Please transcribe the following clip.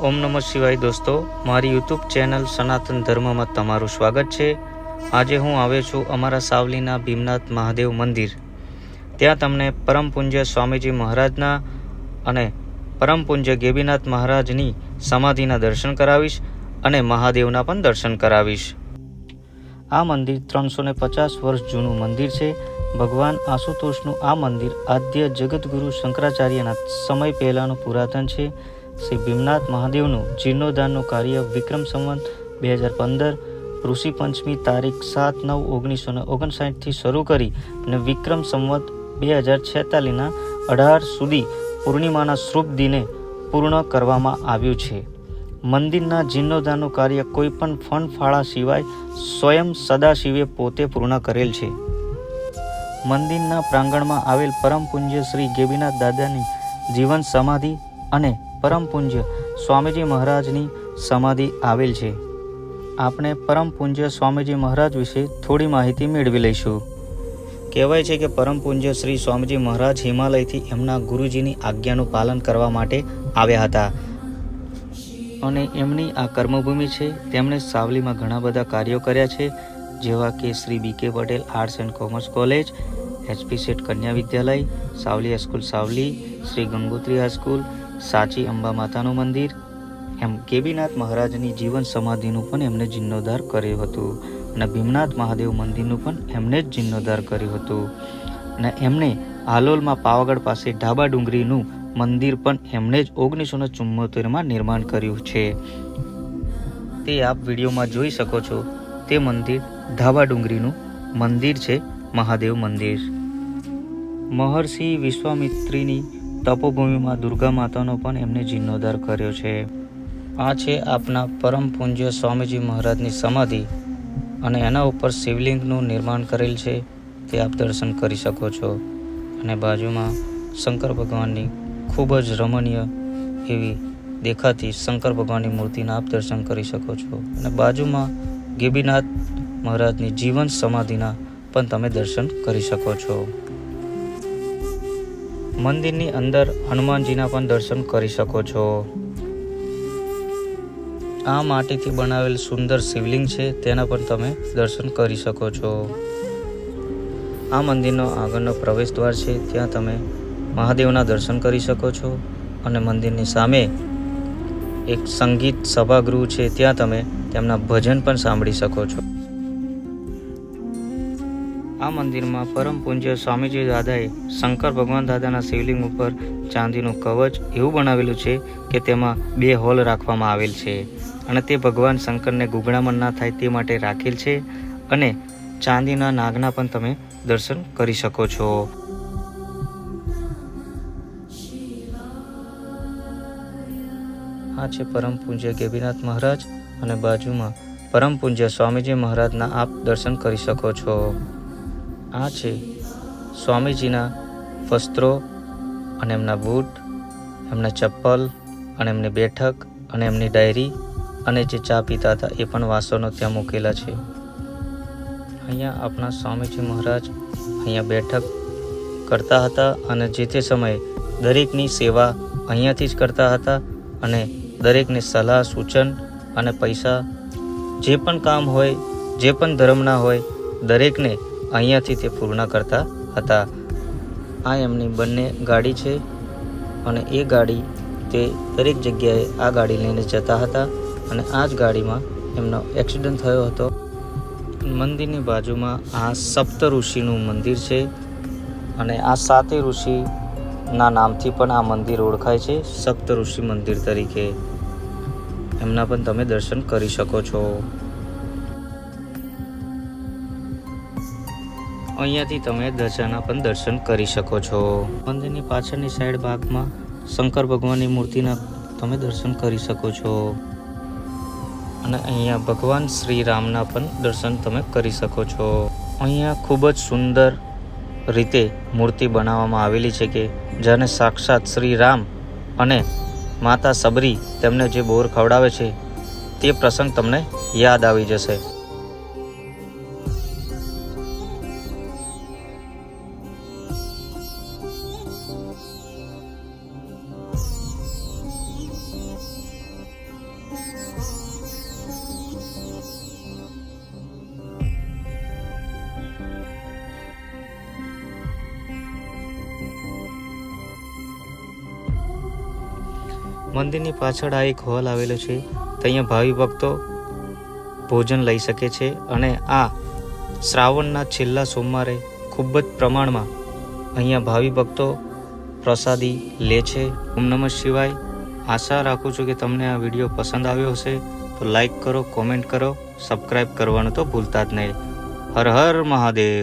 ઓમ નમઃ શિવાય દોસ્તો, મારી યુટ્યુબ ચેનલ સનાતન ધર્મમાં તમારું સ્વાગત છે. આજે હું આવ્યો છું અમારા સાવલીના ભીમનાથ મહાદેવ મંદિર. ત્યાં તમને પરમ પૂજ્ય સ્વામીજી મહારાજના અને પરમ પૂજ્ય ગેબીનાથ મહારાજની સમાધિના દર્શન કરાવીશ અને મહાદેવના પણ દર્શન કરાવીશ. આ મંદિર ત્રણસો ને પચાસ વર્ષ જૂનું મંદિર છે. ભગવાન આશુતોષનું આ મંદિર આદ્ય જગતગુરુ શંકરાચાર્યના સમય પહેલાંનું પુરાતન છે. શ્રી ભીમનાથ મહાદેવનું જીર્ણોદ્ધારનું કાર્ય વિક્રમ સંવંત બે હજાર પંદર ઋષિ પંચમી તારીખ સાત નવ ઓગણીસો ને ઓગણસાઠથી શરૂ કરી અને વિક્રમ સંવત બે હજાર છેતાલીસના અઢાર સુધી પૂર્ણિમાના શુભ દિને પૂર્ણ કરવામાં આવ્યું છે. મંદિરના જીર્ણોદ્ધારનું કાર્ય કોઈપણ ફંડ ફાળા સિવાય સ્વયં સદાશિવે પોતે પૂર્ણ કરેલ છે. મંદિરના પ્રાંગણમાં આવેલ પરમ પૂજ્ય શ્રી ગેબીનાથ દાદાની જીવન સમાધિ અને પરમ પૂજ્ય સ્વામીજી મહારાજની સમાધિ આવેલ છે. આપણે પરમ પૂજ્ય સ્વામીજી મહારાજ વિશે થોડી માહિતી મેળવી લઈશું. કહેવાય છે કે પરમ પૂજ્ય શ્રી સ્વામીજી મહારાજ હિમાલયથી એમના ગુરુજીની આજ્ઞાનું પાલન કરવા માટે આવ્યા હતા. અને એમની આ કર્મભૂમિ છે, તેમણે સાવલીમાં ઘણા બધા કાર્યો કર્યા છે, જેવા કે Shri B K Patel arts and commerce college, HP Set Kanya Vidyalaya, Savli high school Savli, Shri Gangotri high school સાચી અંબા માતાનું મંદિર, એમ કેબીનાથ મહારાજની જીવન સમાધિનું પણ એમને જીર્ણોદ્ધાર કર્યું હતું. અને ભીમનાથ મહાદેવ મંદિરનું પણ એમને જ જીર્ણોદ્ધાર કર્યું હતું. અને એમને હાલોલમાં પાવાગઢ પાસે ઢાબા ડુંગરીનું મંદિર પણ એમણે જ ઓગણીસો ને ચુમ્મોતેરમાં નિર્માણ કર્યું છે. તે આપ વિડીયોમાં જોઈ શકો છો, તે મંદિર ઢાબા ડુંગરીનું મંદિર છે, મહાદેવ મંદિર. મહર્ષિ વિશ્વામિત્રીની તપોભૂમિમાં દુર્ગા માતાનો પણ એમને જીર્ણોદ્ધાર કર્યો છે. આ છે આપના પરમ પૂજ્ય સ્વામીજી મહારાજની સમાધિ અને એના ઉપર શિવલિંગનું નિર્માણ કરેલ છે. તે આપ દર્શન કરી શકો છો. અને બાજુમાં શંકર ભગવાનની ખૂબ જ રમણીય એવી દેખાતી શંકર ભગવાનની મૂર્તિના આપ દર્શન કરી શકો છો. અને બાજુમાં ગેબીનાથ મહારાજની જીવન સમાધિના પણ તમે દર્શન કરી શકો છો. મંદિરની અંદર હનુમાનજીના પણ દર્શન કરી શકો છો. આ માટીથી બનાવેલ સુંદર શિવલિંગ છે, તેના પણ તમે દર્શન કરી શકો છો. આ મંદિરનો આગળનો પ્રવેશ દ્વાર છે, ત્યાં તમે મહાદેવના દર્શન કરી શકો છો અને મંદિરની સામે એક સંગીત સભાગૃહ છે, ત્યાં તમે તેમના ભજન પણ સાંભળી શકો છો. આ મંદિરમાં પરમ પૂજ્ય સ્વામીજી દાદાએ શંકર ભગવાન દાદાના શિવલિંગ ઉપર ચાંદીનું કવચ એવું બનાવેલું છે કે તેમાં બે હોલ રાખવામાં આવેલ છે અને તે ભગવાન શંકરને ગુગળામણ ના થાય તે માટે રાખેલ છે અને ચાંદીના નાગના પણ તમે દર્શન કરી શકો છો. આ છે પરમ પૂજ્ય ગેબીનાથ મહારાજ અને બાજુમાં પરમ પૂજ્ય સ્વામીજી મહારાજના આપ દર્શન કરી શકો છો. આ છે સ્વામીજીના વસ્ત્રો અને એમના બૂટ, એમના ચપ્પલ અને એમની બેઠક અને એમની ડાયરી અને જે ચા પીતા હતા એ પણ વાસણો ત્યાં મૂકેલા છે. અહીંયા આપણા સ્વામીજી મહારાજ અહીંયા બેઠક કરતા હતા અને જે તે સમયે દરેકની સેવા અહીંયાથી જ કરતા હતા અને દરેકને સલાહ, સૂચન અને પૈસા જે પણ કામ હોય, જે પણ ધર્મના હોય, દરેકને અહીંયાથી તે પૂર્ણ કરતા હતા. આ એમની બંને ગાડી છે અને એ ગાડી તે દરેક જગ્યાએ આ ગાડી લઈને જતા હતા અને આ જ ગાડીમાં એમનો એક્સિડન્ટ થયો હતો. મંદિરની બાજુમાં આ સપ્ત ઋષિનું મંદિર છે અને આ સાતે ઋષિના નામથી પણ આ મંદિર ઓળખાય છે, સપ્ત ઋષિ મંદિર તરીકે. એમના પણ તમે દર્શન કરી શકો છો. અહીંયાથી તમે ધજાના પણ દર્શન કરી શકો છો. મંદિરની પાછળની સાઈડ ભાગમાં શંકર ભગવાનની મૂર્તિના તમે દર્શન કરી શકો છો. અને અહીંયા ભગવાન શ્રી રામના પણ દર્શન તમે કરી શકો છો. અહીંયા ખૂબ જ સુંદર રીતે મૂર્તિ બનાવવામાં આવેલી છે કે જેને સાક્ષાત શ્રી રામ અને માતા સબરી તેમને જે બોર ખવડાવે છે તે પ્રસંગ તમને યાદ આવી જશે. મંદિરની પાછળ આ એક હોલ આવેલો છે ત્યાં ભાવિ ભક્તો ભોજન લઈ શકે છે અને આ શ્રાવણના છેલ્લા સોમવારે ખૂબ જ પ્રમાણમાં અહીંયા ભાવિ ભક્તો પ્રસાદી લે છે. ઓમ નમઃ શિવાય. આશા રાખું છું કે તમને આ વીડિયો પસંદ આવ્યો હશે. તો લાઈક કરો, કોમેન્ટ કરો સબસ્ક્રાઈબ કરવાનું તો ભૂલતા જ નહીં. હર હર મહાદેવ.